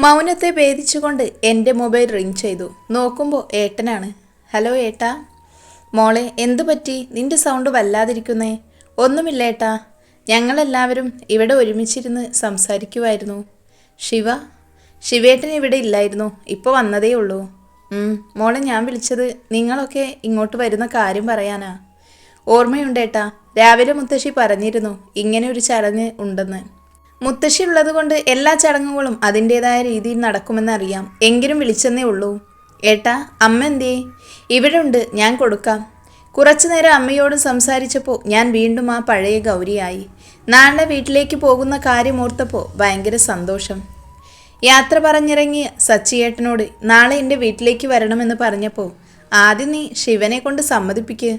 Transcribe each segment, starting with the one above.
മൗനത്തെ ഭേദിച്ചുകൊണ്ട് എന്റെ mobile ring ചെയ്തു. നോക്കുമ്പോൾ ഏട്ടനാണ്. ഹലോ ഏട്ടാ. മോളെ എന്തു പറ്റി? നിന്റെ സൗണ്ട് വല്ലാതിരിക്കുന്നേ. ഒന്നുമില്ല ഏട്ടാ. ഞങ്ങളെല്ലാവരും ഇവിടെ ഒരുമിച്ചിരുന്ന് സംസാരിക്കുമായിരുന്നു ശിവ? ശിവേട്ടൻ ഇവിടെ ഇല്ലായിരുന്നു. ഇപ്പോൾ വന്നതേ ഉള്ളൂ. മോളെ ഞാൻ വിളിച്ചത് നിങ്ങളൊക്കെ ഇങ്ങോട്ട് വരുന്ന കാര്യം പറയാനാ. ഓർമ്മയുണ്ടേട്ടാ രാവിലെ മുത്തശ്ശി പറഞ്ഞിരുന്നു ഇങ്ങനെ ഒരു ചടങ്ങ് ഉണ്ടെന്ന്. മുത്തശ്ശി ഉള്ളതുകൊണ്ട് എല്ലാ ചടങ്ങുകളും അതിന്റെതായ രീതിയിൽ നടക്കുമെന്നറിയാം. എങ്കിലും വിളിച്ചെന്നേ ഉള്ളൂ. ഏട്ടാ അമ്മ എന്തേ? ഇവിടെ ഉണ്ട് ഞാൻ കൊടുക്കാം. കുറച്ചു നേരം അമ്മയോട് സംസാരിച്ചപ്പോൾ ഞാൻ വീണ്ടും ആ പഴയ ഗൗരിയായി. നാളെ വീട്ടിലേക്ക് പോകുന്ന കാര്യം ഓർത്തപ്പോൾ ഭയങ്കര സന്തോഷം. യാത്ര പറഞ്ഞിറങ്ങിയ സച്ചിയേട്ടനോട് നാളെ എന്റെ വീട്ടിലേക്ക് വരണമെന്ന് പറഞ്ഞപ്പോൾ ആദ്യം നീ ശിവനെ കൊണ്ട് സമ്മതിപ്പിക്ക്.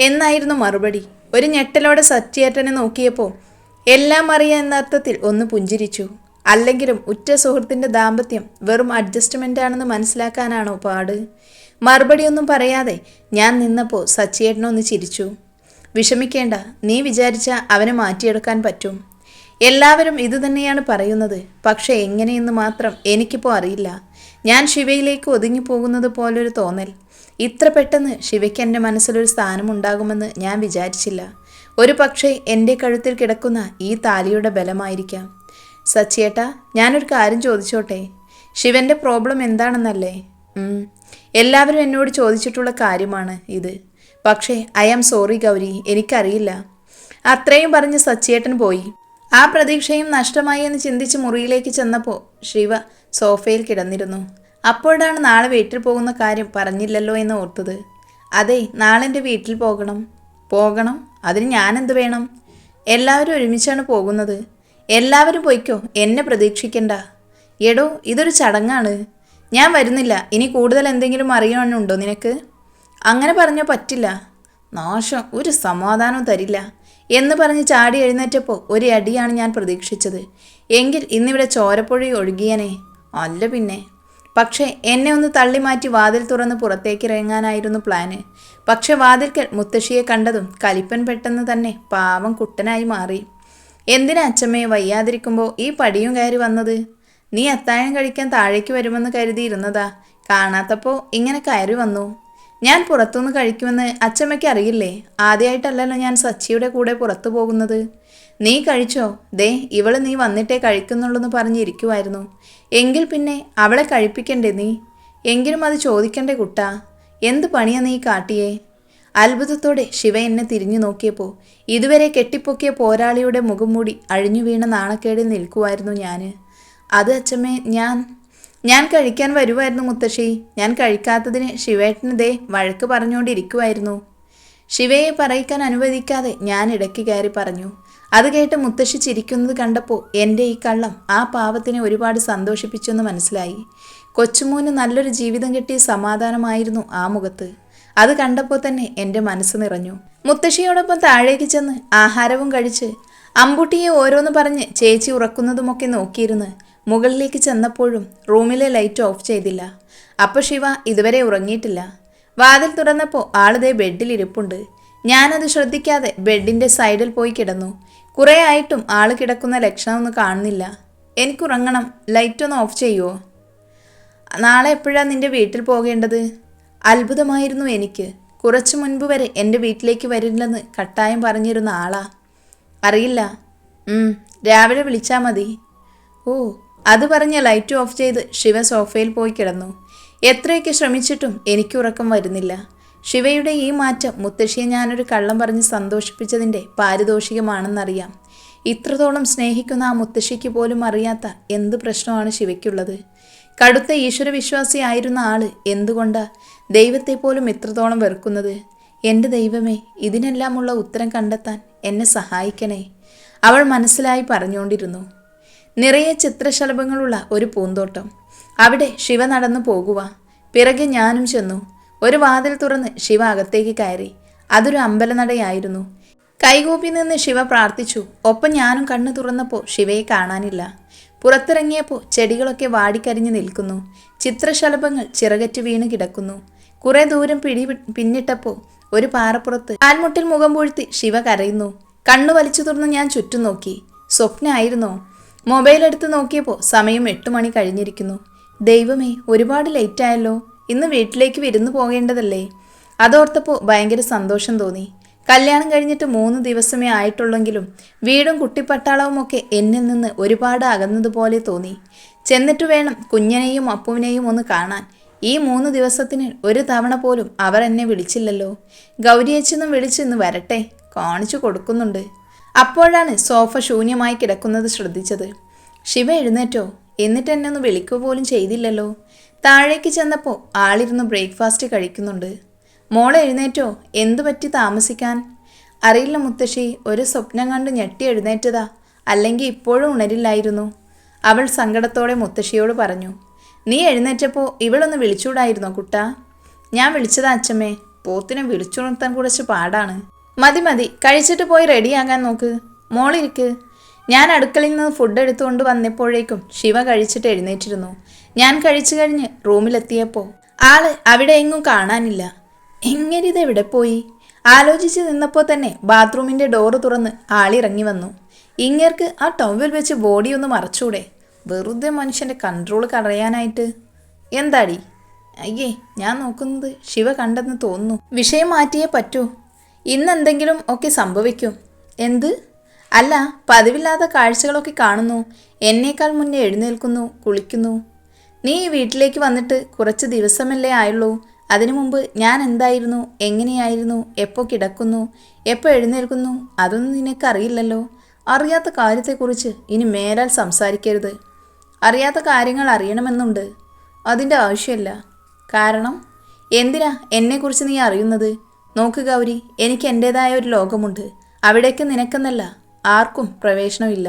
എന്നായിരുന്നു മറുപടി. ഒരു ഞെട്ടലോടെ സച്ചിയേട്ടനെ നോക്കിയപ്പോൾ എല്ലാം അറിയാം എന്ന അർത്ഥത്തിൽ ഒന്ന് പുഞ്ചിരിച്ചു. അല്ലെങ്കിലും ഉറ്റ സുഹൃത്തിന്റെ ദാമ്പത്യം വെറും അഡ്ജസ്റ്റ്മെന്റ് ആണെന്ന് മനസ്സിലാക്കാനാണോ പാട്? മറുപടിയൊന്നും പറയാതെ ഞാൻ നിന്നപ്പോൾ സച്ചിയേട്ടനൊന്ന് ചിരിച്ചു. വിഷമിക്കേണ്ട നീ വിചാരിച്ച അവനെ മാറ്റിയെടുക്കാൻ പറ്റും. എല്ലാവരും ഇതുതന്നെയാണ് പറയുന്നത്. പക്ഷേ എങ്ങനെയെന്ന് മാത്രം എനിക്കിപ്പോൾ അറിയില്ല. ഞാൻ ശിവയിലേക്ക് ഒതുങ്ങി ഒതുങ്ങിപ്പോകുന്നത് പോലൊരു തോന്നൽ. ഇത്ര പെട്ടെന്ന് ശിവയ്ക്ക് എന്റെ മനസ്സിലൊരു സ്ഥാനമുണ്ടാകുമെന്ന് ഞാൻ വിചാരിച്ചില്ല. ഒരു പക്ഷേ എന്റെ കഴുത്തിൽ കിടക്കുന്ന ഈ താലിയുടെ ബലമായിരിക്കാം. സച്ചിയേട്ടാ ഞാനൊരു കാര്യം ചോദിച്ചോട്ടെ? ശിവന്റെ പ്രോബ്ലം എന്താണെന്നല്ലേ? എല്ലാവരും എന്നോട് ചോദിച്ചിട്ടുള്ള കാര്യമാണ് ഇത്. പക്ഷേ ഐ ആം സോറി ഗൗരി എനിക്കറിയില്ല. അത്രയും പറഞ്ഞ് സച്ചിയേട്ടൻ പോയി. ആ പ്രതീക്ഷയും നഷ്ടമായി എന്ന് ചിന്തിച്ച് മുറിയിലേക്ക് ചെന്നപ്പോൾ ശിവ സോഫയിൽ കിടന്നിരുന്നു. അപ്പോഴാണ് നാളെ വീട്ടിൽ പോകുന്ന കാര്യം പറഞ്ഞില്ലല്ലോ എന്ന് ഓർത്തത്. അതെ നാളെ എന്റെ വീട്ടിൽ പോകണം. പോകണം. അതിന് ഞാനെന്ത് വേണം? എല്ലാവരും ഒരുമിച്ചാണ് പോകുന്നത്. എല്ലാവരും പോയിക്കോ. എന്നെ പ്രതീക്ഷിക്കണ്ട. എടോ ഇതൊരു ചടങ്ങാണ്. ഞാൻ വരുന്നില്ല. ഇനി കൂടുതൽ എന്തെങ്കിലും അറിയാനുണ്ടോ നിനക്ക്? അങ്ങനെ പറഞ്ഞാൽ പറ്റില്ല. നാശം. ഒരു സമാധാനവും തരില്ല. എന്ന് പറഞ്ഞ് ചാടി എഴുന്നേറ്റപ്പോൾ ഒരു അടിയാണ് ഞാൻ പ്രതീക്ഷിച്ചത്. എങ്കിൽ ഇന്നിവിടെ ചോരപ്പുഴ ഒഴുകിയനെ. അല്ല പിന്നെ. പക്ഷേ എന്നെ ഒന്ന് തള്ളി മാറ്റി വാതിൽ തുറന്ന് പുറത്തേക്ക് ഇറങ്ങാനായിരുന്നു പ്ലാന്. പക്ഷെ വാതിൽക്കൽ മുത്തശ്ശിയെ കണ്ടതും കലിപ്പൻ പെട്ടെന്ന് തന്നെ പാവം കുട്ടനായി മാറി. എന്തിനാ അച്ഛമ്മയെ വയ്യാതിരിക്കുമ്പോൾ ഈ പടിയും കയറി വന്നത്? നീ അത്താഴം കഴിക്കാൻ താഴേക്ക് വരുമെന്ന് കരുതിയിരുന്നതാ. കാണാത്തപ്പോൾ ഇങ്ങനെ കയറി വന്നു. ഞാൻ പുറത്തുനിന്ന് കഴിക്കുമെന്ന് അച്ചമ്മയ്ക്ക് അറിയില്ലേ? ആദ്യമായിട്ടല്ലല്ലോ ഞാൻ സച്ചിയുടെ കൂടെ പുറത്തു പോകുന്നത്. നീ കഴിച്ചോ? ദേ ഇവൾ നീ വന്നിട്ടേ കഴിക്കുന്നുള്ളൂന്ന് പറഞ്ഞിരിക്കുമായിരുന്നു എങ്കിൽ പിന്നെ അവളെ കഴിപ്പിക്കണ്ടേ നീ? എങ്കിലും അത് ചോദിക്കണ്ടേ കുട്ടാ? എന്ത് പണിയാ നീ കാട്ടിയേ? അത്ഭുതത്തോടെ ശിവ എന്നെ തിരിഞ്ഞു നോക്കിയപ്പോൾ ഇതുവരെ കെട്ടിപ്പൊക്കിയ പോരാളിയുടെ മുഖം മൂടി അഴിഞ്ഞു വീണ നാണക്കേടിൽ നിൽക്കുമായിരുന്നു ഞാൻ അത് അച്ഛമ്മേ ഞാൻ ഞാൻ കഴിക്കാൻ വരുമായിരുന്നു മുത്തശ്ശി. ഞാൻ കഴിക്കാത്തതിന് ശിവേട്ടന് ദേ വഴക്ക് പറഞ്ഞുകൊണ്ടിരിക്കുമായിരുന്നു ശിവയെ പറയിക്കാൻ അനുവദിക്കാതെ ഞാൻ ഇടയ്ക്ക് കയറി പറഞ്ഞു. അത് കേട്ട് മുത്തശ്ശി ചിരിക്കുന്നത് കണ്ടപ്പോൾ എന്റെ ഈ കള്ളം ആ പാവത്തിനെ ഒരുപാട് സന്തോഷിപ്പിച്ചെന്ന് മനസ്സിലായി. കൊച്ചുമോന് നല്ലൊരു ജീവിതം കിട്ടിയ സമാധാനമായിരുന്നു ആ മുഖത്ത്. അത് കണ്ടപ്പോൾ തന്നെ എന്റെ മനസ്സ് നിറഞ്ഞു. മുത്തശ്ശിയോടൊപ്പം താഴേക്ക് ചെന്ന് ആഹാരവും കഴിച്ച് അമ്പുട്ടിയെ ഓരോന്ന് പറഞ്ഞ് ചേച്ചി ഉറക്കുന്നതുമൊക്കെ നോക്കിയിരുന്ന് മുകളിലേക്ക് ചെന്നപ്പോഴും റൂമിലെ ലൈറ്റ് ഓഫ് ചെയ്തില്ല. അപ്പോൾ ശിവ ഇതുവരെ ഉറങ്ങിയിട്ടില്ല. വാതിൽ തുറന്നപ്പോൾ ആളിതേ ബെഡിൽ ഇരിപ്പുണ്ട് ഞാനത് ശ്രദ്ധിക്കാതെ ബെഡിന്റെ സൈഡിൽ പോയി കിടന്നു. കുറേ ആയിട്ടും ആൾ കിടക്കുന്ന ലക്ഷണമൊന്നും കാണുന്നില്ല. എനിക്കുറങ്ങണം ലൈറ്റൊന്ന് ഓഫ് ചെയ്യുമോ നാളെ എപ്പോഴാണ് നിന്റെ വീട്ടിൽ പോകേണ്ടത്? അത്ഭുതമായിരുന്നു എനിക്ക്. കുറച്ചു മുൻപ് വരെ എന്റെ വീട്ടിലേക്ക് വരില്ലെന്ന് കട്ടായം പറഞ്ഞിരുന്ന ആളാ. അറിയില്ല. രാവിലെ വിളിച്ചാൽ മതി. ഓ അത് പറഞ്ഞ ലൈറ്റ് ഓഫ് ചെയ്ത് ശിവ സോഫയിൽ പോയി കിടന്നു. എത്രയൊക്കെ ശ്രമിച്ചിട്ടും എനിക്ക് ഉറക്കം വരുന്നില്ല. ശിവയുടെ ഈ മാറ്റം മുത്തശ്ശിയെ ഞാനൊരു കള്ളം പറഞ്ഞ് സന്തോഷിപ്പിച്ചതിന്റെ പാരിതോഷികമാണെന്നറിയാം. ഇത്രത്തോളം സ്നേഹിക്കുന്ന ആ മുത്തശ്ശിക്ക് പോലും അറിയാത്ത എന്ത് പ്രശ്നമാണ് ശിവയ്ക്കുള്ളത്? കടുത്ത ഈശ്വരവിശ്വാസിയായിരുന്ന ആൾ എന്തുകൊണ്ടാ ദൈവത്തെ പോലും ഇത്രത്തോളം വെറുക്കുന്നത്? എന്റെ ദൈവമേ ഇതിനെല്ലാമുള്ള ഉത്തരം കണ്ടെത്താൻ എന്നെ സഹായിക്കണേ. അവൾ മനസ്സിലായി പറഞ്ഞുകൊണ്ടിരുന്നു. നിറയെ ചിത്രശലഭങ്ങളുള്ള ഒരു പൂന്തോട്ടം. അവിടെ ശിവ നടന്നു പോകുക പിറകെ ഞാനും ചെന്നു. ഒരു വാതിൽ തുറന്ന് ശിവ അകത്തേക്ക് കയറി. അതൊരു അമ്പലനടയായിരുന്നു. കൈകൂപ്പി നിന്ന് ശിവ പ്രാർത്ഥിച്ചു ഒപ്പം ഞാനും കണ്ണു തുറന്നപ്പോൾ ശിവയെ കാണാനില്ല. പുറത്തിറങ്ങിയപ്പോൾ ചെടികളൊക്കെ വാടിക്കരിഞ്ഞു നിൽക്കുന്നു. ചിത്രശലഭങ്ങൾ ചിറകറ്റ് വീണ് കിടക്കുന്നു. കുറെ ദൂരം പിടി പിന്നിട്ടപ്പോൾ ഒരു പാറപ്പുറത്ത് കാൽമുട്ടിൽ മുഖം പൂഴ്ത്തി ശിവ കരയുന്നു കണ്ണു വലിച്ചു തുറന്ന് ഞാൻ ചുറ്റും നോക്കി. സ്വപ്നമായിരുന്നോ മൊബൈൽ എടുത്ത് നോക്കിയപ്പോൾ സമയം എട്ട് മണി കഴിഞ്ഞിരിക്കുന്നു. ദൈവമേ ഒരുപാട് ലേറ്റായല്ലോ. ഇന്ന് വീട്ടിലേക്ക് വിരുന്നു പോകേണ്ടതല്ലേ? അതോർത്തപ്പോൾ ഭയങ്കര സന്തോഷം തോന്നി. കല്യാണം കഴിഞ്ഞിട്ട് മൂന്ന് ദിവസമേ ആയിട്ടുള്ളെങ്കിലും വീടും കുട്ടിപ്പട്ടാളവും ഒക്കെ എന്നിൽ നിന്ന് ഒരുപാട് അകന്നതുപോലെ തോന്നി. ചെന്നിട്ട് വേണം കുഞ്ഞനെയും അപ്പുവിനെയും ഒന്ന് കാണാൻ. ഈ മൂന്ന് ദിവസത്തിന് ഒരു തവണ പോലും അവർ എന്നെ വിളിച്ചില്ലല്ലോ. ഗൗരിയച്ചെന്നും വിളിച്ചെന്ന് വരട്ടെ കാണിച്ചു കൊടുക്കുന്നുണ്ട്. അപ്പോഴാണ് സോഫ ശൂന്യമായി കിടക്കുന്നത് ശ്രദ്ധിച്ചത്. ശിവ എഴുന്നേറ്റോ? എന്നിട്ട് എന്നെ ഒന്ന് വിളിക്കുക പോലും ചെയ്തില്ലല്ലോ. താഴേക്ക് ചെന്നപ്പോൾ ആളിരുന്ന് ബ്രേക്ക്ഫാസ്റ്റ് കഴിക്കുന്നുണ്ട്. മോളെ എഴുന്നേറ്റോ? എന്തു പറ്റി താമസിക്കാൻ? അറിയില്ല മുത്തശ്ശി ഒരു സ്വപ്നം കണ്ട് ഞെട്ടി എഴുന്നേറ്റതാ. അല്ലെങ്കിൽ ഇപ്പോഴും ഉണരില്ലായിരുന്നു. അവൾ സങ്കടത്തോടെ മുത്തശ്ശിയോട് പറഞ്ഞു നീ എഴുന്നേറ്റപ്പോൾ ഇവളൊന്ന് വിളിച്ചൂടായിരുന്നോ കുട്ട? ഞാൻ വിളിച്ചതാ അച്ഛമ്മേ. പോത്തിനെ വിളിച്ചുണർത്താൻ കുറച്ച് പാടാണ്. മതി മതി. കഴിച്ചിട്ട് പോയി റെഡിയാകാൻ നോക്ക്. മോളിരിക്ക്. ഞാൻ അടുക്കളയിൽ നിന്ന് ഫുഡ് എടുത്തുകൊണ്ട് വന്നപ്പോഴേക്കും ശിവ കഴിച്ചിട്ട് എഴുന്നേറ്റിരുന്നു. ഞാൻ കഴിച്ചു കഴിഞ്ഞ് റൂമിലെത്തിയപ്പോൾ ആൾ അവിടെ എങ്ങും കാണാനില്ല. എങ്ങനെ ഇത് എവിടെ പോയി? ആലോചിച്ച് നിന്നപ്പോൾ തന്നെ ബാത്റൂമിന്റെ ഡോറ് തുറന്ന് ആളിറങ്ങി വന്നു. ഇങ്ങേർക്ക് ആ ടവൽ വെച്ച് ബോഡി ഒന്ന് മറച്ചൂടെ? വെറുതെ മനുഷ്യന്റെ കൺട്രോൾ കളയാനായിട്ട് എന്താടി? അയ്യേ ഞാൻ നോക്കുന്നത് ശിവ കണ്ടെന്ന് തോന്നുന്നു. വിഷയം മാറ്റിയേ പറ്റൂ. ഇന്നെന്തെങ്കിലും ഒക്കെ സംഭവിക്കും. എന്ത്? അല്ല പതിവില്ലാത്ത കാഴ്ചകളൊക്കെ കാണുന്നു. എന്നേക്കാൾ മുന്നേ എഴുന്നേൽക്കുന്നു കുളിക്കുന്നു. നീ ഈ വീട്ടിലേക്ക് വന്നിട്ട് കുറച്ച് ദിവസമല്ലേ ആയുള്ളൂ? അതിനു മുമ്പ് ഞാൻ എന്തായിരുന്നു? എങ്ങനെയായിരുന്നു? എപ്പോൾ കിടക്കുന്നു? എപ്പോൾ എഴുന്നേൽക്കുന്നു? അതൊന്നും നിനക്കറിയില്ലല്ലോ. അറിയാത്ത കാര്യത്തെക്കുറിച്ച് ഇനി മേലാൽ സംസാരിക്കരുത്. അറിയാത്ത കാര്യങ്ങൾ അറിയണമെന്നുണ്ട്. അതിന്റെ ആവശ്യമില്ല. കാരണം എന്തിനാ എന്നെക്കുറിച്ച് നീ അറിയുന്നത്? നോക്ക് ഗൗരി എനിക്ക് എന്റേതായ ഒരു ലോകമുണ്ട്. അവിടേക്ക് നിനക്കെന്നല്ല ആർക്കും പ്രവേശനമില്ല.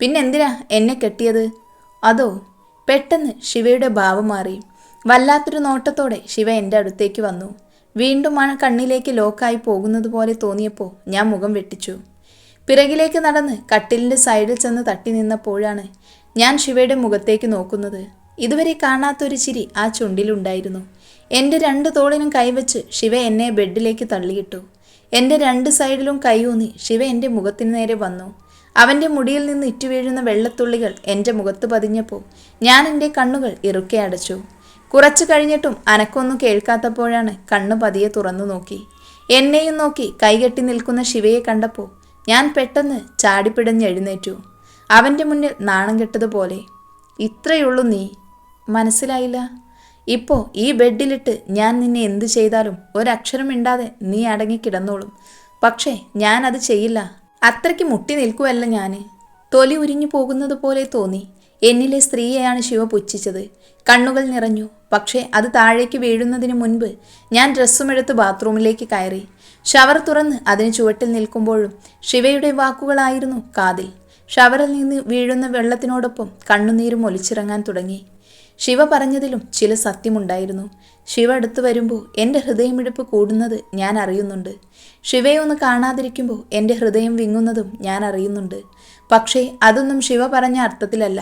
പിന്നെന്തിനാ എന്നെ കെട്ടിയത്? അതോ പെട്ടെന്ന് ശിവയുടെ ഭാവം മാറി. വല്ലാത്തൊരു നോട്ടത്തോടെ ശിവ എന്റെ അടുത്തേക്ക് വന്നു. വീണ്ടും മഴ കണ്ണിലേക്ക് ലോക്കായി പോകുന്നത് പോലെ തോന്നിയപ്പോൾ ഞാൻ മുഖം വെട്ടിച്ചു. പിറകിലേക്ക് നടന്ന് കട്ടിലിന്റെ സൈഡിൽ ചെന്ന് തട്ടി നിന്നപ്പോഴാണ് ഞാൻ ശിവയുടെ മുഖത്തേക്ക് നോക്കുന്നത്. ഇതുവരെ കാണാത്തൊരു ചിരി ആ ചുണ്ടിലുണ്ടായിരുന്നു എന്റെ രണ്ട് തോളിനും കൈവച്ച് ശിവ എന്നെ ബെഡിലേക്ക് തള്ളിയിട്ടു. എന്റെ രണ്ട് സൈഡിലും കൈയൂന്നി ശിവ എന്റെ മുഖത്തിന് നേരെ വന്നു. അവന്റെ മുടിയിൽ നിന്ന് ഇറ്റുവീഴുന്ന വെള്ളത്തുള്ളികൾ എന്റെ മുഖത്ത് പതിഞ്ഞപ്പോൾ ഞാൻ എന്റെ കണ്ണുകൾ ഇറുക്കെ അടച്ചു. കുറച്ചു കഴിഞ്ഞിട്ടും അനക്കൊന്നും കേൾക്കാത്തപ്പോഴാണ് കണ്ണു പതിയെ തുറന്നു നോക്കി. എന്നെയും നോക്കി കൈകെട്ടി നിൽക്കുന്ന ശിവയെ കണ്ടപ്പോൾ ഞാൻ പെട്ടെന്ന് ചാടിപ്പിടഞ്ഞ് എഴുന്നേറ്റു. അവന്റെ മുന്നിൽ നാണം കെട്ടതുപോലെ ഇത്രയുള്ളൂ നീ. മനസ്സിലായില്ല? ഇപ്പോൾ ഈ ബെഡിലിട്ട് ഞാൻ നിന്നെ എന്തു ചെയ്താലും ഒരക്ഷരം മിണ്ടാതെ നീ അടങ്ങി കിടന്നോളും പക്ഷേ ഞാൻ അത് ചെയ്യില്ല. അത്രയ്ക്ക് മുട്ടി നിൽക്കുവല്ല ഞാൻ തൊലി ഉരിഞ്ഞു പോകുന്നത് പോലെ തോന്നി. എന്നിലെ സ്ത്രീയെയാണ് ശിവ പുച്ഛിച്ചത്. കണ്ണുകൾ നിറഞ്ഞു. പക്ഷേ അത് താഴേക്ക് വീഴുന്നതിന് മുൻപ് ഞാൻ ഡ്രസ്സുമെടുത്ത് ബാത്റൂമിലേക്ക് കയറി. ഷവർ തുറന്ന് അതിന് ചുവട്ടിൽ നിൽക്കുമ്പോഴും ശിവയുടെ വാക്കുകളായിരുന്നു കാതിൽ. ഷവറിൽ നിന്ന് വീഴുന്ന വെള്ളത്തിനോടൊപ്പം കണ്ണുനീരും ഒലിച്ചിറങ്ങാൻ തുടങ്ങി. ശിവ പറഞ്ഞതിലും ചില സത്യമുണ്ടായിരുന്നു. ശിവ അടുത്തു വരുമ്പോൾ എന്റെ ഹൃദയമിടിപ്പ് കൂടുന്നത് ഞാൻ അറിയുന്നുണ്ട്. ശിവയെ ഒന്ന് കാണാതിരിക്കുമ്പോൾ എന്റെ ഹൃദയം വിങ്ങുന്നതും ഞാൻ അറിയുന്നുണ്ട്. പക്ഷേ അതൊന്നും ശിവ പറഞ്ഞ അർത്ഥത്തിലല്ല.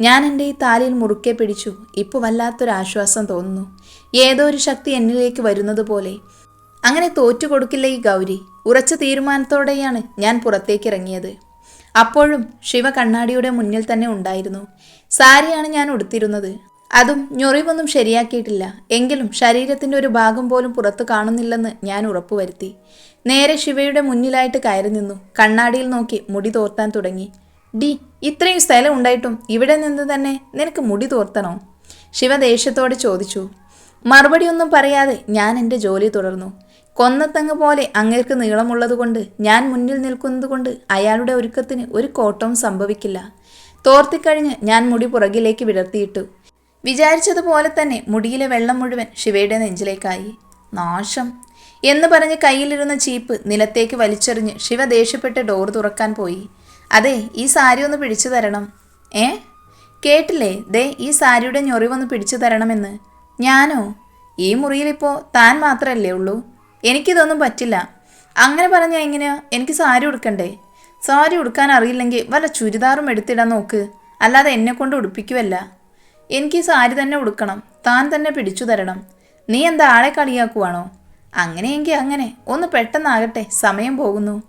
ഞാൻ എന്റെ ഈ താലിയിൽ മുറുക്കെ പിടിച്ചു. ഇപ്പോൾ വല്ലാത്തൊരാശ്വാസം തോന്നുന്നു. ഏതോ ഒരു ശക്തി എന്നിലേക്ക് വരുന്നത് പോലെ. അങ്ങനെ തോറ്റു കൊടുക്കില്ല ഈ ഗൗരി. ഉറച്ച തീരുമാനത്തോടെയാണ് ഞാൻ പുറത്തേക്ക് ഇറങ്ങിയത് അപ്പോഴും ശിവ കണ്ണാടിയുടെ മുന്നിൽ തന്നെ ഉണ്ടായിരുന്നു. സാരിയാണ് ഞാൻ ഉടുത്തിരുന്നത്. അതും ഞൊറിവൊന്നും ശരിയാക്കിയിട്ടില്ല. എങ്കിലും ശരീരത്തിന്റെ ഒരു ഭാഗം പോലും പുറത്ത് കാണുന്നില്ലെന്ന് ഞാൻ ഉറപ്പുവരുത്തി. നേരെ ശിവയുടെ മുന്നിലായിട്ട് കയറി നിന്നു. കണ്ണാടിയിൽ നോക്കി മുടി തോർത്താൻ തുടങ്ങി. ഡി ഇത്രയും സ്ഥലം ഉണ്ടായിട്ടും ഇവിടെ നിന്ന് തന്നെ നിനക്ക് മുടി തോർത്തണോ? ശിവ ദേഷ്യത്തോടെ ചോദിച്ചു. മറുപടിയൊന്നും പറയാതെ ഞാൻ എന്റെ ജോലി തുടർന്നു. കൊന്നത്തങ്ങ് പോലെ അങ്ങേർക്ക് നീളമുള്ളതുകൊണ്ട് ഞാൻ മുന്നിൽ നിൽക്കുന്നതുകൊണ്ട് അയാളുടെ ഒരുക്കത്തിന് ഒരു കോട്ടവും സംഭവിക്കില്ല. തോർത്തിക്കഴിഞ്ഞ് ഞാൻ മുടി പുറകിലേക്ക് വിടർത്തിയിട്ടു. വിചാരിച്ചതുപോലെ തന്നെ മുടിയിലെ വെള്ളം മുഴുവൻ ശിവയുടെ നെഞ്ചിലേക്കായി. നാശം. എന്ന് പറഞ്ഞ് കയ്യിലിരുന്ന ചീപ്പ് നിലത്തേക്ക് വലിച്ചെറിഞ്ഞ് ശിവ ദേഷ്യപ്പെട്ട് ഡോർ തുറക്കാൻ പോയി. അതെ ഈ സാരി ഒന്ന് പിടിച്ചു തരണം. ഏ? കേട്ടില്ലേ? ദേ ഈ സാരിയുടെ ഞൊറിവൊന്ന് പിടിച്ചു തരണമെന്ന്. ഞാനോ? ഈ മുറിയിലിപ്പോൾ താൻ മാത്രമല്ലേ ഉള്ളൂ? എനിക്കിതൊന്നും പറ്റില്ല. അങ്ങനെ പറഞ്ഞാൽ എങ്ങനെയാ? എനിക്ക് സാരി ഉടുക്കണ്ടേ? സാരി ഉടുക്കാൻ അറിയില്ലെങ്കിൽ വല്ല ചുരിദാറും എടുത്തിടാൻ നോക്ക്. അല്ലാതെ എന്നെ കൊണ്ട് ഉടുപ്പിക്കുവല്ല. എനിക്ക് സാരി തന്നെ ഉടുക്കണം. താൻ തന്നെ പിടിച്ചു തരണം. നീ എന്താ ആളെ കളിയാക്കുവാണോ? അങ്ങനെയെങ്കിൽ അങ്ങനെ. ഒന്ന് പെട്ടെന്നാകട്ടെ. സമയം പോകുന്നു.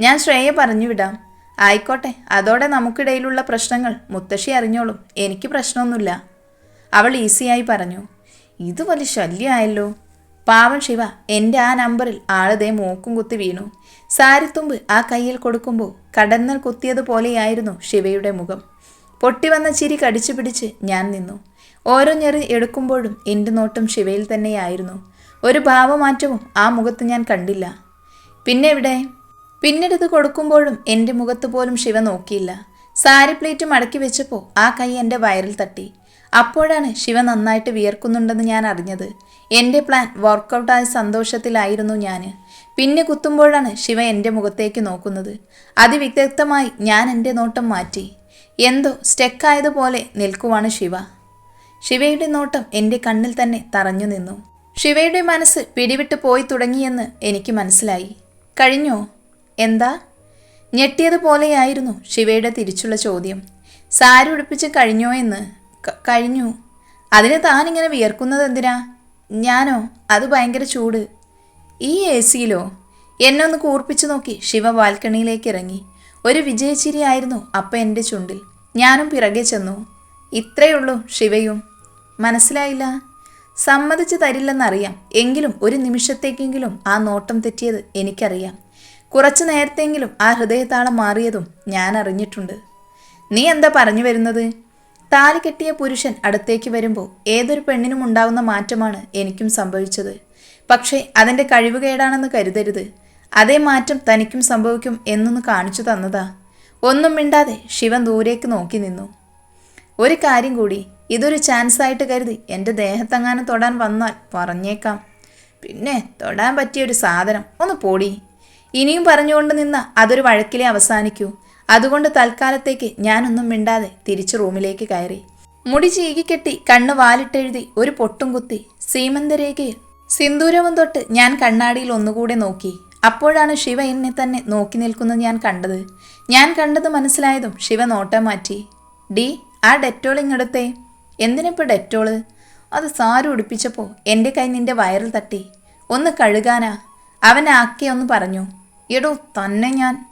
ഞാൻ ശ്രേയെ പറഞ്ഞു വിടാം ആയിക്കോട്ടെ. അതോടെ നമുക്കിടയിലുള്ള പ്രശ്നങ്ങൾ മുത്തശ്ശി അറിഞ്ഞോളും. എനിക്ക് പ്രശ്നമൊന്നുമില്ല. അവൾ ഈസിയായി പറഞ്ഞു. ഇത് വലിയ ശല്യമായല്ലോ പാവം ശിവ. എന്റെ ആ നമ്പറിൽ ആളുതേ മൂക്കും കുത്തി വീണു. സാരിത്തുമ്പ് ആ കയ്യിൽ കൊടുക്കുമ്പോൾ കടന്നൽ കുത്തിയതുപോലെയായിരുന്നു ശിവയുടെ മുഖം. പൊട്ടിവന്ന ചിരി കടിച്ചു പിടിച്ച് ഞാൻ നിന്നു. ഓരോ ഞെറി എടുക്കുമ്പോഴും എന്റെ നോട്ടം ശിവയിൽ തന്നെയായിരുന്നു. ഒരു ഭാവമാറ്റവും ആ മുഖത്ത് ഞാൻ കണ്ടില്ല. പിന്നെ ഇവിടെ പിന്നെടുത്ത് കൊടുക്കുമ്പോഴും എന്റെ മുഖത്ത് പോലും ശിവ നോക്കിയില്ല. സാരി പ്ലേറ്റ് മടക്കി വെച്ചപ്പോൾ ആ കൈ എന്റെ വയറിൽ തട്ടി. അപ്പോഴാണ് ശിവ നന്നായിട്ട് വിയർക്കുന്നുണ്ടെന്ന് ഞാൻ അറിഞ്ഞത്. എന്റെ പ്ലാൻ വർക്കൗട്ടായ സന്തോഷത്തിലായിരുന്നു ഞാൻ പിന്നെ കുത്തുമ്പോഴാണ് ശിവ എന്റെ മുഖത്തേക്ക് നോക്കുന്നത്. അതിവിദഗ്ധമായി ഞാൻ എന്റെ നോട്ടം മാറ്റി. എന്തോ സ്റ്റെക്കായതുപോലെ നിൽക്കുവാണ് ശിവ. ശിവയുടെ നോട്ടം എന്റെ കണ്ണിൽ തന്നെ തറഞ്ഞു നിന്നു. ശിവയുടെ മനസ്സ് പിടിവിട്ട് പോയി തുടങ്ങിയെന്ന് എനിക്ക് മനസ്സിലായി. കഴിഞ്ഞോ? എന്താ? ഞെട്ടിയതുപോലെയായിരുന്നു ശിവയുടെ തിരിച്ചുള്ള ചോദ്യം. സാരി ഉടുപ്പിച്ച് കഴിഞ്ഞോ എന്ന്? കഴിഞ്ഞു. അതിന് താനിങ്ങനെ വിയർക്കുന്നത് എന്തിനാ? ഞാനോ? അത് ഭയങ്കര ചൂട്. ഈ എ സിയിലോ? എന്നെ ഒന്ന് കൂർപ്പിച്ചു നോക്കി ശിവ ബാൽക്കണിയിലേക്ക് ഇറങ്ങി. ഒരു വിജയച്ചിരിയായിരുന്നു അപ്പ എന്റെ ചുണ്ടിൽ. ഞാനും പിറകെ ചെന്നു. ഇത്രയുള്ളൂ ശിവയും. മനസ്സിലായില്ല? സമ്മതിച്ചു തരില്ലെന്നറിയാം. എങ്കിലും ഒരു നിമിഷത്തേക്കെങ്കിലും ആ നോട്ടം തെറ്റിയത് എനിക്കറിയാം. കുറച്ചു നേരത്തെങ്കിലും ആ ഹൃദയതാളം മാറിയതും ഞാൻ അറിഞ്ഞിട്ടുണ്ട്. നീ എന്താ പറഞ്ഞു വരുന്നത്? താലി കെട്ടിയ പുരുഷൻ അടുത്തേക്ക് വരുമ്പോൾ ഏതൊരു പെണ്ണിനും ഉണ്ടാവുന്ന മാറ്റമാണ് എനിക്കും സംഭവിച്ചത്. പക്ഷേ അതിന്റെ കഴിവുകേടാണെന്ന് കരുതരുത്. അതേ മാറ്റം തനിക്കും സംഭവിക്കും എന്നൊന്ന് കാണിച്ചു തന്നതാ. ഒന്നും മിണ്ടാതെ ശിവൻ ദൂരേക്ക് നോക്കി നിന്നു. ഒരു കാര്യം കൂടി ഇതൊരു ചാൻസ് ആയിട്ട് കരുതി എന്റെ ദേഹത്തെങ്ങാനും തൊടാൻ വന്നാൽ പറഞ്ഞേക്കാം. പിന്നെ തൊടാൻ പറ്റിയ ഒരു സാധനം ഒന്ന് പൊടി. ഇനിയും പറഞ്ഞുകൊണ്ട് നിന്ന അതൊരു വഴക്കിലെ അവസാനിക്കൂ. അതുകൊണ്ട് തൽക്കാലത്തേക്ക് ഞാനൊന്നും മിണ്ടാതെ തിരിച്ചു റൂമിലേക്ക് കയറി. മുടി ചീകിക്കെട്ടി കണ്ണ് വാലിട്ടെഴുതി ഒരു പൊട്ടും കുത്തി സീമന്തരേഖയിൽ സിന്ദൂരവും തൊട്ട് ഞാൻ കണ്ണാടിയിൽ ഒന്നുകൂടെ നോക്കി. അപ്പോഴാണ് ശിവ എന്നെ തന്നെ നോക്കി നിൽക്കുന്നത് ഞാൻ കണ്ടത്. ഞാൻ കണ്ടത് മനസ്സിലായതും ശിവ നോട്ടം മാറ്റി. ഡി ആ ഡെറ്റോൾ ഇങ്ങെടുത്തേ. എന്തിനിപ്പോൾ ഡെറ്റോൾ? അത് സാരു ഉടുപ്പിച്ചപ്പോൾ എന്റെ കൈ നിന്റെ വയറിൽ തട്ടി. ഒന്ന് കഴുകാനാ. അവൻ ആക്കെ ഒന്ന് പറഞ്ഞു. എടോ തന്നെ ഞാൻ.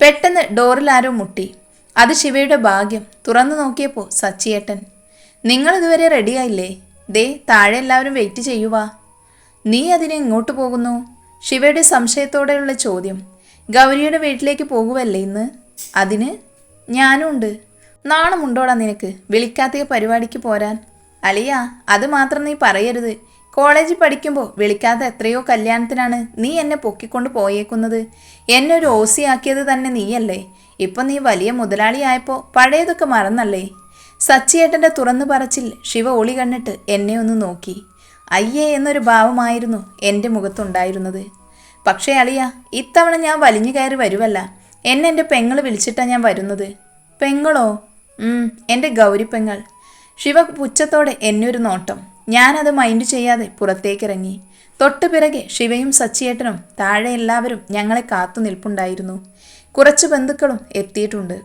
പെട്ടെന്ന് ഡോറിൽ ആരോ മുട്ടി. അത് ശിവയുടെ ഭാഗ്യം. തുറന്നു നോക്കിയപ്പോൾ സച്ചിയേട്ടൻ. നിങ്ങൾ ഇതുവരെ റെഡിയായില്ലേ? ദേ താഴെ എല്ലാവരും വെയിറ്റ് ചെയ്യുവാ. നീ അതിനെ ഇങ്ങോട്ട് പോകുന്നു? ശിവയുടെ സംശയത്തോടെയുള്ള ചോദ്യം. ഗൗരിയുടെ വീട്ടിലേക്ക് പോകുമല്ലേ ഇന്ന്? അതിന് ഞാനും ഉണ്ട് നാണമുണ്ടോടാ നിനക്ക്? വിളിക്കാത്ത പരിപാടിക്ക് പോരാൻ. അലിയ അത് മാത്രം നീ പറയരുത്. കോളേജിൽ പഠിക്കുമ്പോൾ വിളിക്കാത്ത എത്രയോ കല്യാണത്തിനാണ് നീ എന്നെ പൊക്കിക്കൊണ്ട് പോയേക്കുന്നത്. എന്നെ ഒരു ഓസി ആക്കിയത് തന്നെ നീയല്ലേ. ഇപ്പം നീ വലിയ മുതലാളിയായപ്പോൾ പഴയതൊക്കെ മറന്നല്ലേ? സച്ചിയേട്ടന്റെ തുറന്നു പറച്ചിൽ ശിവ ഒളി കണ്ടിട്ട് എന്നെ ഒന്ന് നോക്കി. അയ്യേ എന്നൊരു ഭാവമായിരുന്നു എന്റെ മുഖത്തുണ്ടായിരുന്നത്. പക്ഷേ അളിയ ഇത്തവണ ഞാൻ വലിഞ്ഞു കയറി വരുവല്ല. എന്നെ എന്റെ പെങ്ങൾ വിളിച്ചിട്ടാണ് ഞാൻ വരുന്നത്. പെങ്ങളോ? എന്റെ ഗൗരി പെങ്ങൾ ശിവ പുച്ഛത്തോടെ എന്നെ ഒരു നോട്ടം. ഞാനത് മൈൻഡ് ചെയ്യാതെ പുറത്തേക്കിറങ്ങി. തൊട്ടു പിറകെ ശിവയും സച്ചിയേട്ടനും താഴെ എല്ലാവരും ഞങ്ങളെ കാത്തു നിൽപ്പുണ്ടായിരുന്നു കുറച്ച് ബന്ധുക്കളും എത്തിയിട്ടുണ്ട്.